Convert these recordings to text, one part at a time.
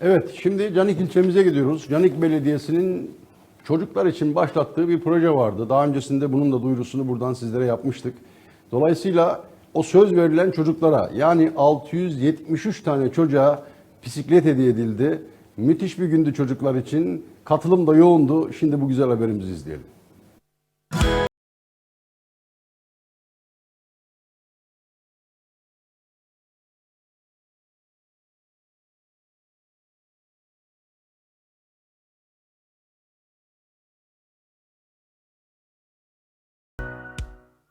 Evet, şimdi Canik ilçemize gidiyoruz. Canik Belediyesi'nin çocuklar için başlattığı bir proje vardı. Daha öncesinde bunun da duyurusunu buradan sizlere yapmıştık. Dolayısıyla o söz verilen çocuklara yani 673 tane çocuğa bisiklet hediye edildi. Müthiş bir gündü çocuklar için. Katılım da yoğundu. Şimdi bu güzel haberimizi izleyelim.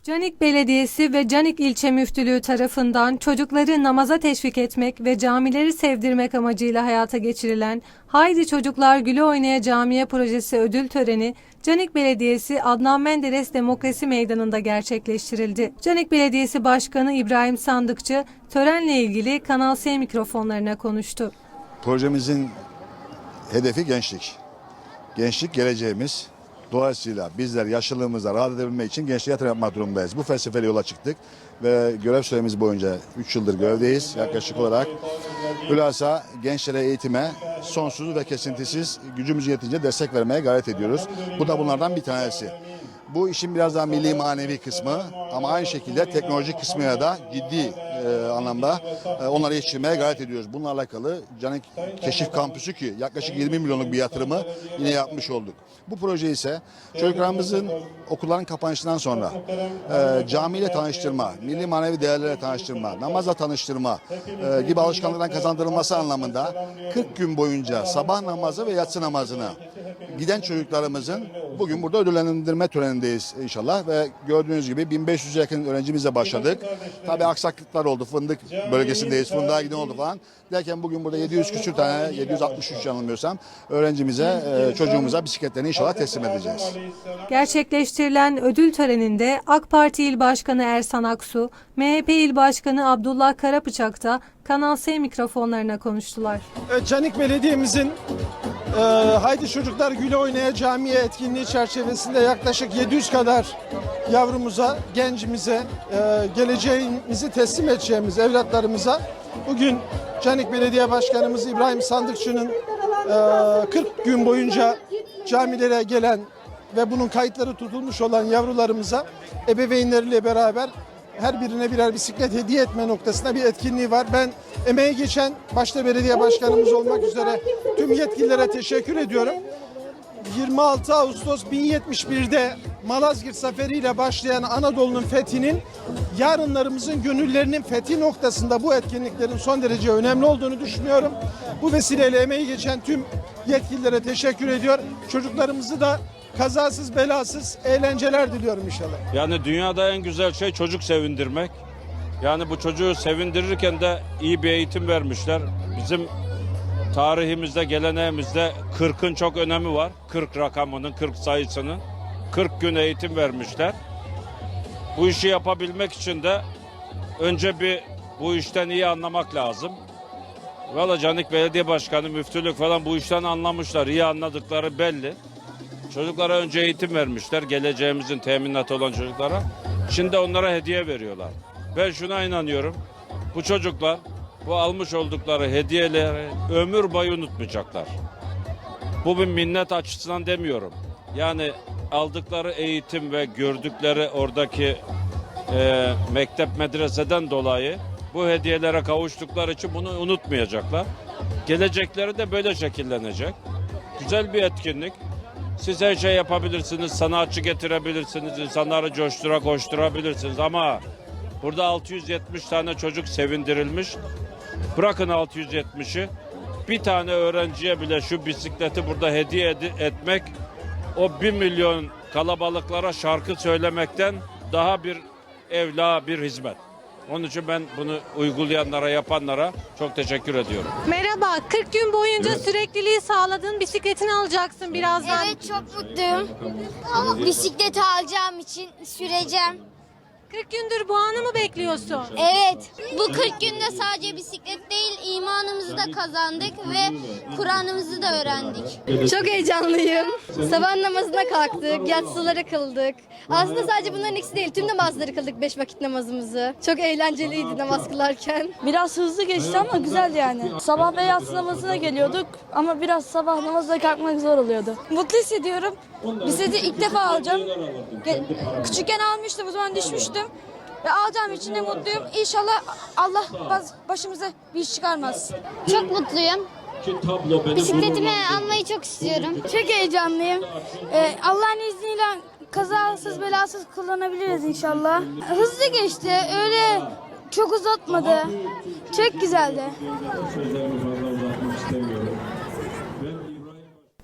Canik Belediyesi ve Canik İlçe Müftülüğü tarafından çocukları namaza teşvik etmek ve camileri sevdirmek amacıyla hayata geçirilen Haydi Çocuklar Güle Oynaya Camiye Projesi ödül töreni Canik Belediyesi Adnan Menderes Demokrasi Meydanı'nda gerçekleştirildi. Canik Belediyesi Başkanı İbrahim Sandıkçı törenle ilgili Kanal S mikrofonlarına konuştu. Projemizin hedefi gençlik. Gençlik geleceğimiz. Dolayısıyla bizler yaşlılığımızda rahat edebilmek için gençliğe yatırım yapmak durumundayız. Bu felsefeyle yola çıktık ve görev süremiz boyunca 3 yıldır görevdeyiz yaklaşık olarak. Hülasa gençlere eğitime sonsuz ve kesintisiz gücümüz yetince destek vermeye gayret ediyoruz. Bu da bunlardan bir tanesi. Bu işin biraz daha milli manevi kısmı ama aynı şekilde teknolojik kısmına da ciddi e, anlamda e, onları yetiştirmeye gayret ediyoruz. Bununla alakalı Canik Keşif Kampüsü ki yaklaşık 20 milyonluk bir yatırımı yine yapmış olduk. Bu proje ise çocuklarımızın okulların kapanışından sonra e, camiyle tanıştırma, milli manevi değerlere tanıştırma, namazla tanıştırma e, gibi alışkanlıkların kazandırılması anlamında 40 gün boyunca sabah namazı ve yatsı namazına giden çocuklarımızın bugün burada ödüllendirme törenindeyiz inşallah ve gördüğünüz gibi 1500'e yakın öğrencimizle başladık. Tabii aksaklıklar oldu. Fındık bölgesindeyiz. Fındığa giden oldu falan. Derken bugün burada 700 küsür tane, 763 yanılmıyorsam öğrencimize, e, çocuğumuza bisikletlerini inşallah teslim edeceğiz. Gerçekleştirilen ödül töreninde AK Parti İl Başkanı Ersan Aksu, MHP İl Başkanı Abdullah Karabıçak da Kanal S mikrofonlarına konuştular. Canik Belediye'mizin e, Haydi Çocuklar Güle Oynaya Camiye etkinliği çerçevesinde yaklaşık 700 kadar yavrumuza, gencimize, e, geleceğimizi teslim edeceğimiz evlatlarımıza bugün Canik Belediye Başkanımız İbrahim Sandıkçı'nın e, 40 gün boyunca camilere gelen ve bunun kayıtları tutulmuş olan yavrularımıza ebeveynleriyle beraber her birine birer bisiklet hediye etme noktasında bir etkinliği var. Ben emeği geçen başta belediye başkanımız olmak üzere tüm yetkililere teşekkür ediyorum. 26 Ağustos 1071'de Malazgirt zaferiyle başlayan Anadolu'nun fethinin yarınlarımızın gönüllerinin fethi noktasında bu etkinliklerin son derece önemli olduğunu düşünüyorum. Bu vesileyle emeği geçen tüm yetkililere teşekkür ediyor. Çocuklarımızı da kazasız belasız eğlenceler diliyorum inşallah. Yani dünyada en güzel şey çocuk sevindirmek. Yani bu çocuğu sevindirirken de iyi bir eğitim vermişler. Bizim tarihimizde, geleneğimizde 40'ın çok önemi var. 40 rakamının, 40 sayısının. 40 gün eğitim vermişler. Bu işi yapabilmek için de önce bir bu işten iyi anlamak lazım. Valla Canik Belediye Başkanı, müftülük falan bu işten anlamışlar. iyi anladıkları belli. Çocuklara önce eğitim vermişler. Geleceğimizin teminatı olan çocuklara. Şimdi onlara hediye veriyorlar. Ben şuna inanıyorum. Bu çocuklar bu almış oldukları hediyeleri ömür boyu unutmayacaklar. Bu bir minnet açısından demiyorum. Yani aldıkları eğitim ve gördükleri oradaki e, mektep medreseden dolayı bu hediyelere kavuştukları için bunu unutmayacaklar. Gelecekleri de böyle şekillenecek. Güzel bir etkinlik. Siz her şey yapabilirsiniz, sanatçı getirebilirsiniz, insanları coştura koşturabilirsiniz ama burada 670 tane çocuk sevindirilmiş. Bırakın 670'i. Bir tane öğrenciye bile şu bisikleti burada hediye edi- etmek o bir milyon kalabalıklara şarkı söylemekten daha bir evla bir hizmet. Onun için ben bunu uygulayanlara, yapanlara çok teşekkür ediyorum. Merhaba, 40 gün boyunca sürekliliği sağladın, bisikletini alacaksın birazdan. Evet çok mutluyum. Bisikleti alacağım için süreceğim. 40 gündür bu anı mı bekliyorsun? Evet. Bu 40 günde sadece bisiklet değil imanımızı da kazandık ve Kur'an'ımızı da öğrendik. Çok heyecanlıyım. Sabah namazına kalktık, yatsıları kıldık. Aslında sadece bunların ikisi değil, tüm namazları kıldık beş vakit namazımızı. Çok eğlenceliydi namaz kılarken. Biraz hızlı geçti ama güzel yani. Sabah ve yatsı namazına geliyorduk ama biraz sabah namazına kalkmak zor oluyordu. Mutlu hissediyorum. Bisikleti ilk defa alacağım. Ge- Küçükken almıştım, o zaman düşmüştüm. Ve alacağım için de mutluyum. İnşallah Allah baz- başımıza bir iş çıkarmaz. Çok mutluyum. Bisikletimi almayı çok istiyorum. Çok heyecanlıyım. Ee, Allah'ın izniyle kazasız belasız kullanabiliriz inşallah. Hızlı geçti, öyle çok uzatmadı. Çok güzeldi. Sözlerimi fazla uzatmak istemiyorum.